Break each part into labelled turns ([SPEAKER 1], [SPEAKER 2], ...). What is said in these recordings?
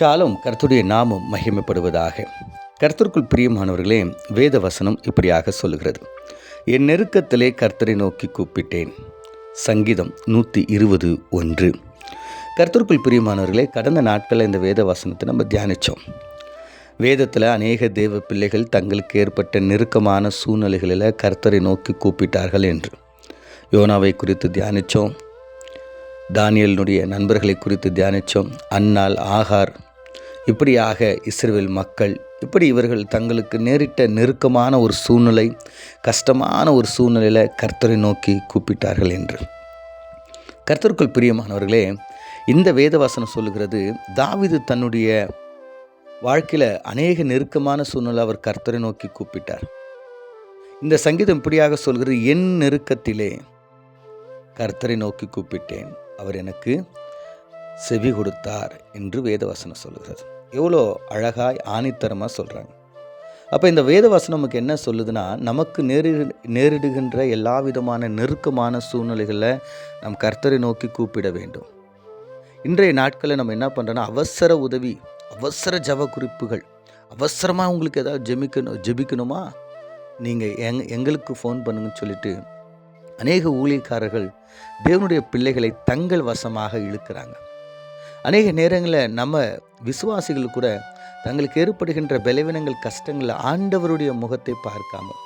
[SPEAKER 1] ஷாலும் கர்த்தருடைய நாமம் மகிமைப்படுவதாக. கர்த்தருக்குள் பிரியமானவர்களே வேத வசனம் இப்படியாக சொல்லுகிறது. என் நெருக்கத்திலே கர்த்தரை நோக்கி கூப்பிட்டேன். சங்கீதம் நூற்றி இருபது ஒன்று. கர்த்தருக்குள் பிரியமானவர்களே கடந்த நாட்களில் இந்த வேத வசனத்தை நம்ம தியானித்தோம் வேதத்தில் அநேக தேவ பிள்ளைகள் தங்களுக்கு ஏற்பட்ட நெருக்கமான சூழ்நிலைகளில் கர்த்தரை நோக்கி கூப்பிட்டார்கள் என்று. யோனாவை குறித்து தியானித்தோம் தானியலினுடைய நண்பர்களை குறித்து தியானித்தோம் அன்னால் ஆகார் இப்படியாக இஸ்ரேல் மக்கள் இப்படி இவர்கள் தங்களுக்கு நேரிட்ட நெருக்கமான ஒரு சூழ்நிலை கஷ்டமான ஒரு சூழ்நிலையில் கர்த்தரை நோக்கி கூப்பிட்டார்கள் என்று. கர்த்தருக்குள் பிரியமானவர்களே இந்த வேதவாசனம் சொல்லுகிறது தாவிது தன்னுடைய வாழ்க்கையில் அநேக நெருக்கமான சூழ்நிலை அவர் கர்த்தரை நோக்கி கூப்பிட்டார். இந்த சங்கீதம் இப்படியாக சொல்கிறது என் நெருக்கத்திலே கர்த்தரை நோக்கி கூப்பிட்டேன். அவர் எனக்கு செவி கொடுத்தார் என்று வேதவசனம் சொல்லுகிறது. எவ்வளோ அழகாய் ஆணித்தரமாக சொல்கிறாங்க அப்போ இந்த வேதவசனம் நமக்கு என்ன சொல்லுதுன்னா நமக்கு நேரி நேரிடுகின்ற எல்லா விதமான நெருக்கமான சூழ்நிலைகளில் நம் கர்த்தரை நோக்கி கூப்பிட வேண்டும். இன்றைய நாட்களில் நம்ம என்ன பண்ணுறோன்னா அவசர உதவி அவசர ஜப குறிப்புகள் அவசரமாக உங்களுக்கு ஏதாவது ஜெமிக்கணும் ஜெபிக்கணுமா? நீங்கள் எங் எங்களுக்கு ஃபோன் பண்ணுங்கன்னு சொல்லிட்டு அநேக ஊழியக்காரர்கள் தேவனுடைய பிள்ளைகளை தங்கள் வசமாக இழுக்கிறாங்க. அநேக நேரங்களில் நம்ம விசுவாசிகள் கூட தங்களுக்கு ஏற்படுகின்ற பலவீனங்கள் கஷ்டங்களில் ஆண்டவருடைய முகத்தை பார்க்காமல்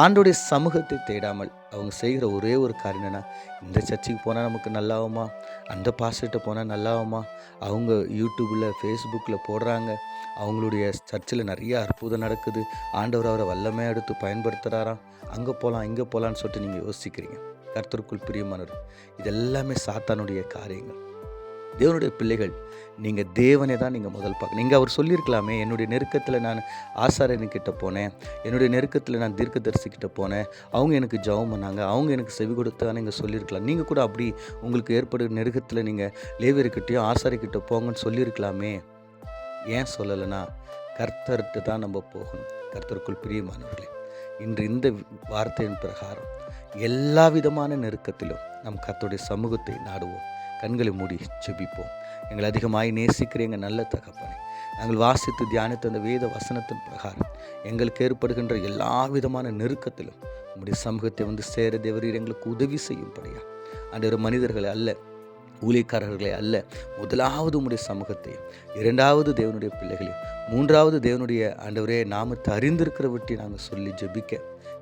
[SPEAKER 1] ஆண்டோடைய சமூகத்தை தேடாமல் அவங்க செய்கிற ஒரே ஒரு காரணம் என்னென்னா இந்த சர்ச்சுக்கு போனால் நமக்கு நல்லாவுமா அந்த பாஸ்டர்கிட்ட போனால் நல்லாவுமா அவங்க யூடியூப்பில் ஃபேஸ்புக்கில் போடுறாங்க. அவங்களுடைய சர்ச்சில் நிறைய அற்புதம் நடக்குது. ஆண்டவர் அவரை வல்லமையாக எடுத்து பயன்படுத்துகிறாராம் அங்கே போகலாம் இங்கே போகலான்னு சொல்லிட்டு நீங்கள் யோசிக்கிறீங்க. கர்த்தருக்குள் பிரியமானவர். இதெல்லாமே சாத்தானுடைய காரியங்கள். தேவனுடைய பிள்ளைகள் நீங்கள் தேவனை தான் நீங்கள் முதல் பார்க்க நீங்கள் அவர் சொல்லியிருக்கலாமே என்னுடைய நெருக்கத்தில் நான் ஆசாரியன்கிட்ட போனேன் என்னுடைய நெருக்கத்தில் நான் தீர்க்கதரிசிக்கிட்ட போனேன் அவங்க எனக்கு ஜெபம் பண்ணாங்க அவங்க எனக்கு செவி கொடுத்தான்னு நீங்கள் சொல்லியிருக்கலாம். நீங்கள் கூட அப்படி உங்களுக்கு ஏற்படுகிற நெருக்கத்தில் நீங்கள் லேவியர்கிட்டையும் ஆசாரிக்கிட்ட போங்கன்னு சொல்லியிருக்கலாமே. ஏன் சொல்லலைன்னா கர்த்தர்கிட்ட தான் நம்ம போகணும். கர்த்தருக்குள் பிரியமானவர்களே இன்று இந்த வார்த்தையின் பிரகாரம் எல்லா விதமான நெருக்கத்திலும் நம் கர்த்தருடைய சமூகத்தை நாடுவோம். கண்களை மூடி செபிப்போம் எங்களை அதிகமாய் நேசிக்கிற எங்கள் நல்ல தகப்பனை நாங்கள் வாசித்து தியானித்த அந்த வேத வசனத்தின் பிரகாரம் எங்களுக்கு ஏற்படுகின்ற எல்லா விதமான நெருக்கத்திலும் உங்களுடைய சமூகத்தை வந்து சேர தேவரீர் எங்களுக்கு உதவி செய்யும்படியா. அன்றைய மனிதர்களை அல்ல ஊழியக்காரர்களை அல்ல முதலாவது உங்களுடைய சமூகத்தை இரண்டாவது தேவனுடைய பிள்ளைகளையும் மூன்றாவது தேவனுடைய ஆண்டவரே நாமத்தை அறிந்திருக்கிற விட்டு நாங்கள் சொல்லி ஜெபிக்க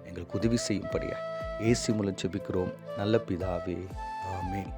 [SPEAKER 1] எங்களுக்கு உதவி செய்யும்படியா. ஏசி மூலம் ஜெபிக்கிறோம். நல்ல பிதாவே ஆமேன்.